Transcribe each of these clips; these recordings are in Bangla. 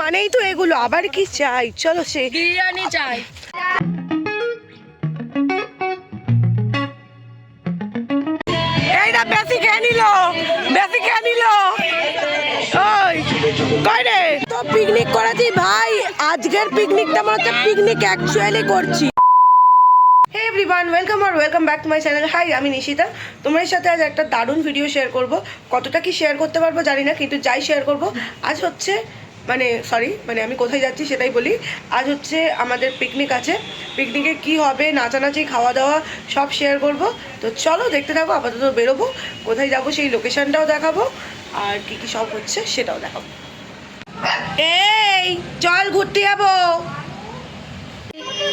মানেই তো এগুলো আবার কি চাই? চলো সে বিরিয়ানি চাই। এইটা বেশি খেয়ে নিল বেশি খেয়ে নিল। ওই কই রে? তো পিকনিক করেছি ভাই আজকের পিকনিকটা মনে হচ্ছে পিকনিক অ্যাকচুয়ালি করছি। Hey everyone welcome R welcome back to my channel hi আমি নিশিতা। তোমার সাথে আজ একটা দারুণ ভিডিও শেয়ার করব। কতটা কি শেয়ার করতে পারব জানি না, কিন্তু যাই শেয়ার করব, আজ হচ্ছে মানে সরি মানে আমি কোথায় যাচ্ছি সেটাই বলি। আজ হচ্ছে আমাদের পিকনিক আছে। পিকনিকে কি হবে, নাচানাচি খাওয়া দাওয়া সব শেয়ার করব। তো চলো দেখতে থাকো, আপাতত বেরোবো। কোথায় যাব সেই লোকেশনটাও দেখাবো। আর কি কি সব হচ্ছে সেটাও দেখাবো। এই, চল ঘুরতে যাব।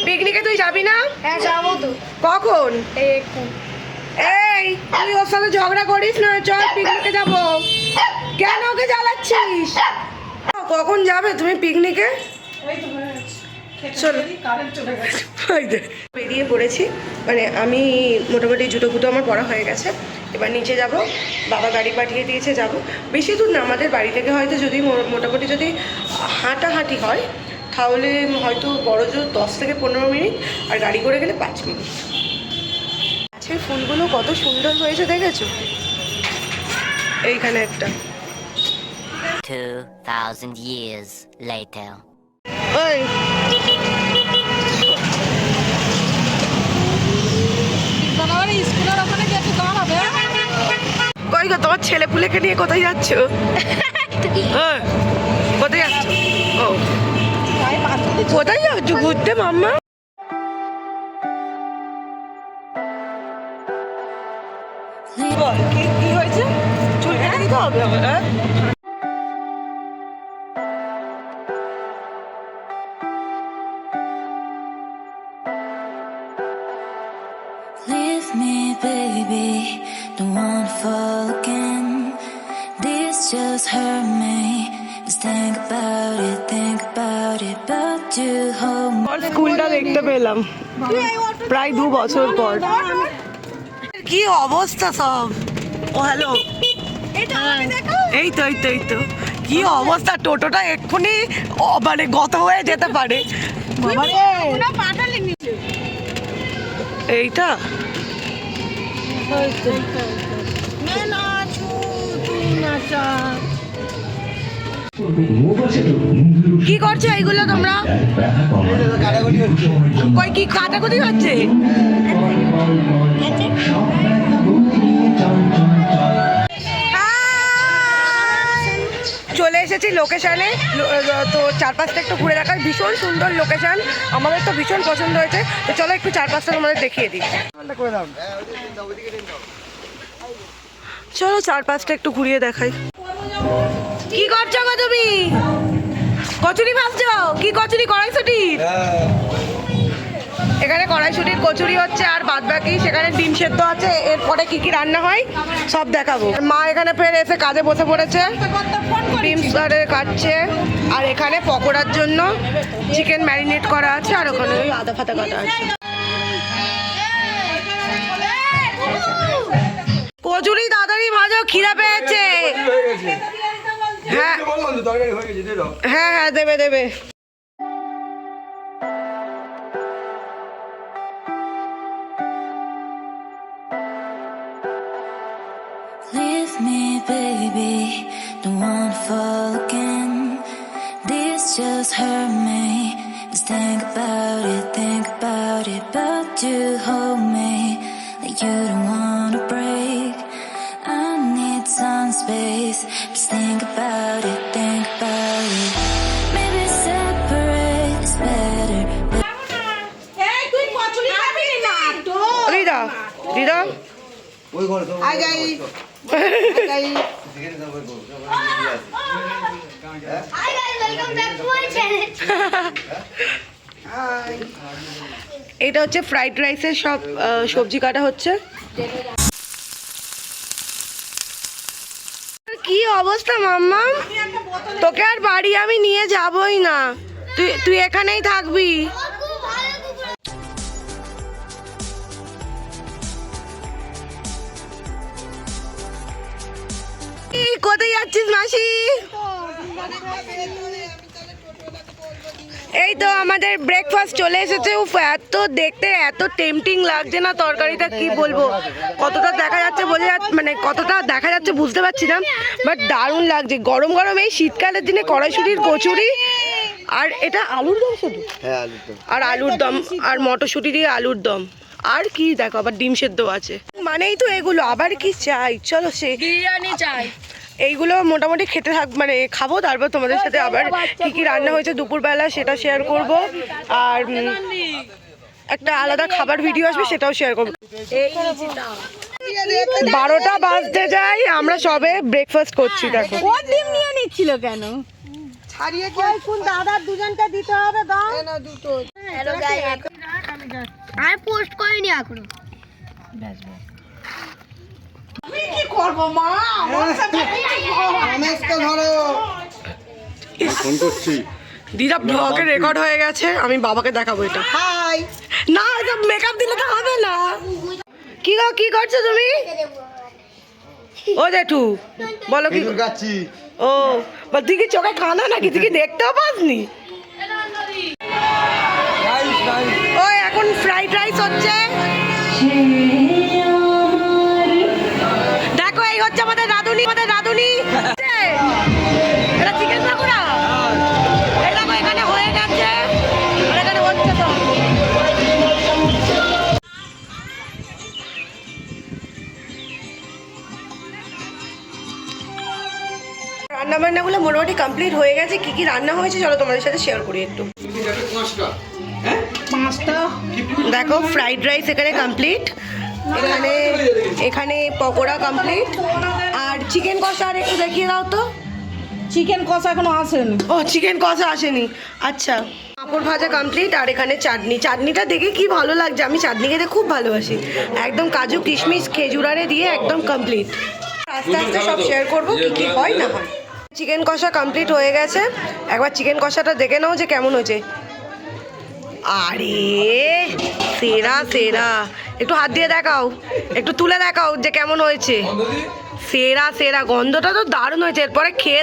পিকনিকে তুই যাবি না? হ্যাঁ যাব তো। কখন? এই তুই ওর সাথে ঝগড়া করিস না চল পিকনিকে যাব। কেন ওকে জ্বালাচ্ছিস? কখন যাবে তুমি পিকনিকে? চলো। বেরিয়ে পড়েছি। মানে আমি মোটামুটি জুতো ফুটো আমার পড়া হয়ে গেছে। এবার নিচে যাব। বাবা গাড়ি পাঠিয়ে দিয়েছে যাব। বেশি দূর না আমাদের বাড়ি থেকে হয়তো যদি মোটামুটি যদি হাঁটাহাঁটি হয় তাহলে হয়তো বড় জোর দশ থেকে পনেরো মিনিট আর গাড়ি করে গেলে পাঁচ মিনিট। গাছের ফুলগুলো কত সুন্দর হয়েছে দেখেছ? এইখানে একটা। 2,000 years later. ওই। কই গো তোমার ছেলে পুলেকে নিয়ে কোথায় যাচ্ছ? কোথায় যাচ্ছ? ও। কোথায় যাচ্ছ ঘুরতে মাম্মা বল কি কি হয়েছে চুল কেটে দিতে হবে আমার হ্যাঁ Leave me, baby. Don't wanna fall again. This just hurt me. Just think about it, think about it. But you hold me. ওর স্কুলটা দেখতে পেলাম। প্রায় দু বছর পর। কি অবস্থা সব? ও হ্যালো এই তো এই তো এই তো। কি অবস্থা? টোটোটা এক্ষুনি মানে গত হয়ে যেতে পারে। এইটা? কি করছ এইগুলো তোমরা? কই, কি কাটাকুটি হচ্ছে? চলে এসেছি লোকেশনে তো চারপাশটা একটু ঘুরে দেখার ভীষণ সুন্দর লোকেশন আমাদের তো ভীষণ পছন্দ হয়েছে। তো চলো একটু চারপাশটা তোমাদের দেখিয়ে দিই। চলো চারপাশটা একটু ঘুরিয়ে দেখাই। কি করছ গো তুমি? কচুরি ভাবছ কি কচুরি? কড়াইশুটির? এখানে কড়াইশুটির কচুরি হচ্ছে আর বাদ বাকি সেখানে ডিম সেদ্ধ আছে। এরপরে কি কি রান্না হয় সব দেখাবো। মা এখানে ফের এসে কাজে বসে পড়েছে। ডিম সারে কাটছে। আর এখানে পকোড়ার জন্য চিকেন ম্যারিনেট করা আছে আর ওখানে ওই আদা ফাতা কাটা আছে। কচুরি তাড়াতাড়ি ভাজো, খিদা পেয়েছে। হ্যাঁ হ্যাঁ হ্যাঁ দেবে দেবে Leave me, baby. Don't wanna fall again. This just hurt me. Just think about it, think about it. But you hold me like you don't wanna break. I need some space. Channel. এটা হচ্ছে ফ্রাইড রাইসের সব সবজি কাটা হচ্ছে। কি অবস্থা মাম্মা? তোকে আর বাড়ি আমি নিয়ে যাবই না। তুই তুই এখানেই থাকবি। কোথায় যাচ্ছিস মাসি? এই তো আমাদের ব্রেকফাস্ট চলে এসেছে। উফ এত দেখতে এত টেম্পটিং লাগছে না তরকারিটা কি বলব? কতটা দেখা যাচ্ছে বোঝা মানে কতটা দেখা যাচ্ছে বুঝতে পারছি না বাট দারুণ লাগছে। গরম গরম এই শীতকালের দিনে কড়াইশুটির কচুরি আর এটা আলুর দম শুধু? হ্যাঁ আর আলুর দম আর মটরশুঁটি দিয়ে আলুর দম। আর কি দেখো আবার ডিম সেদ্ধ আছে। মানেই তো এগুলো। আবার কি চাই? চলো সে বিরিয়ানি চাই। এইগুলো মোটামুটি খেতে থাক মানে খাব তারপর তোমাদের সাথে আবার কি কি রান্না হয়েছে দুপুরবেলা সেটা শেয়ার করব। আর একটা আলাদা খাবার ভিডিও আসবে সেটাও শেয়ার করব। বারোটা বাজতে যাই আমরা সবে ব্রেকফাস্ট করছি দেখো। ডিম নিয়ে নিচ্ছিল কেন? হ্যালো গাইস আর পোস্ট করিনি এখনও। ফোন করছি। দিদা ব্লগে রেকর্ড হয়ে গেছে আমি বাবাকে দেখাবো এটা। হাই। না এটা মেকআপ দিলে তো হবে না। কি গো কি করছ তুমি? ও জেঠু বলো কি গাছি ও বা তুই কি চোখে কানা নাকি? তুই কি দেখতেও পাসনি? রাঁধুনি আমাদের রাঁধুনি। এটা চিকেন পকোড়া? এই দেখো এখানে হয়ে গেছে। এখানে হচ্ছে তো। রান্না বান্নাগুলো মোটামুটি কমপ্লিট হয়ে গেছে। কি কি রান্না হয়েছে চলো তোমাদের সাথে শেয়ার করি একটু। দেখো ফ্রাইড রাইস এখানে কমপ্লিট এখানে এখানে পকোড়া কমপ্লিট চিকেন কষা আর একটু দেখিয়ে দাও তো। চিকেন কষা এখনও আসেনি। ও চিকেন কষা আসেনি। আচ্ছা। পাঁপড় ভাজা কমপ্লিট আর এখানে চাটনি। চাটনিটা দেখে কি ভালো লাগছে? আমি চাটনি খেতে খুব ভালোবাসি। একদম কাজু কিশমিশ খেজুরারে দিয়ে একদম কমপ্লিট আস্তে আস্তে সব শেয়ার করব কি কি হয় না হয়। চিকেন কষা কমপ্লিট হয়ে গেছে। একবার চিকেন কষাটা দেখে নাও যে কেমন হয়েছে। আরে সেরা সেরা। একটু হাত দিয়ে দেখাও। একটু তুলে দেখাও যে কেমন হয়েছে। সেরা সেরা গন্ধটা তো দারুণ হয়েছে। এরপরে খেয়ে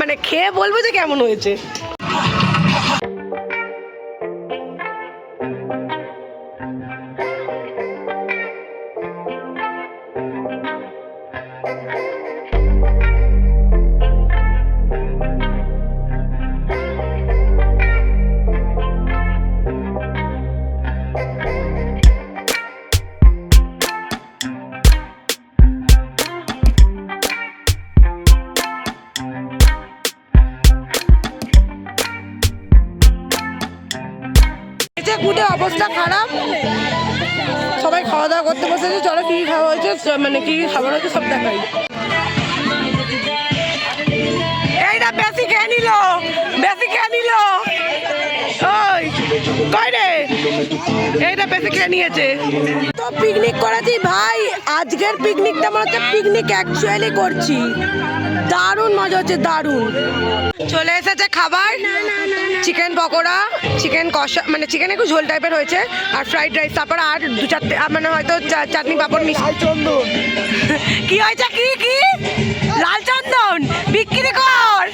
মানে খেয়ে বলব যে কেমন হয়েছে। এতে কুটে অবস্থা খারাপ। সবাই খাওয়া দাওয়া করতে বসেছে, চলো কি খাওয়া হয়েছে মানে কি খাবার হয়েছে সব দেখাই। এইটা বেশি খেয়ে নিল, বেশি খেয়ে নিল। এইটা বেশি খেয়ে নিয়েছে। তো পিকনিক করেছি, ভাই, আজকের পিকনিকটা মনে হচ্ছে পিকনিক অ্যাকচুয়ালি করছি। দারুণ মজা হচ্ছে দারুণ। চলে এসেছে খাবার চিকেন পকোড়া চিকেন কষা মানে চিকেন একটু ঝোল টাইপের হয়েছে আর ফ্রাইড রাইস তারপর আর দু চারটে মানে হয়তো চাটনি পাপড় মিশাই চন্দন কি হয়েছে কি কি? লাল চন্দন বিক্রি কর!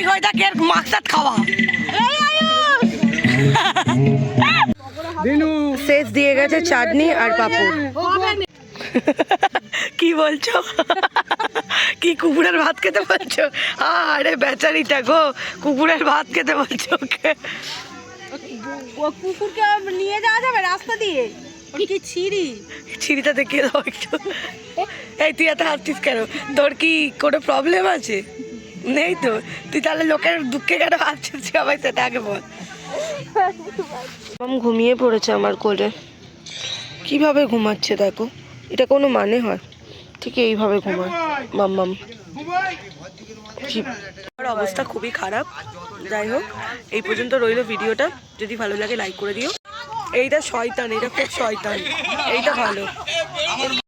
যাই হয় তাকে মাকসাদ খাওয়া। শেষ দিয়ে গেছে চাটনি আর পাপড়। কি বলছো? কি কুকুরের ভাত খেতে বলছো? আরে বেচারিটা গো কুকুরের ভাত খেতে বলছো ওকে। ও কুকুরকে নিয়ে যাওয়া যাবে রাস্তা দিয়ে? কি ছিঁড়ি ছিঁড়িটা দেখিয়ে দাও একটু। এই তুই এত হাসছিস কেন? তোর কি কোনো প্রবলেম আছে? নেই তো। তুই তাহলে লোকের দুঃখে কেন হাসছিস সবাই সেটা আগে বল। মাম ঘুমিয়ে পড়েছে আমার কোলে। কীভাবে ঘুমাচ্ছে দেখো? এটা কোনো মানে হয়? ঠিক এইভাবে ঘুমায়। মাম্মাম কি- আমার অবস্থা খুবই খারাপ। যাই হোক এই পর্যন্ত রইল ভিডিওটা। যদি ভালো লাগে লাইক করে দিও। এইটা শয়তান এইটা খুব শয়তান। এইটা ভালো।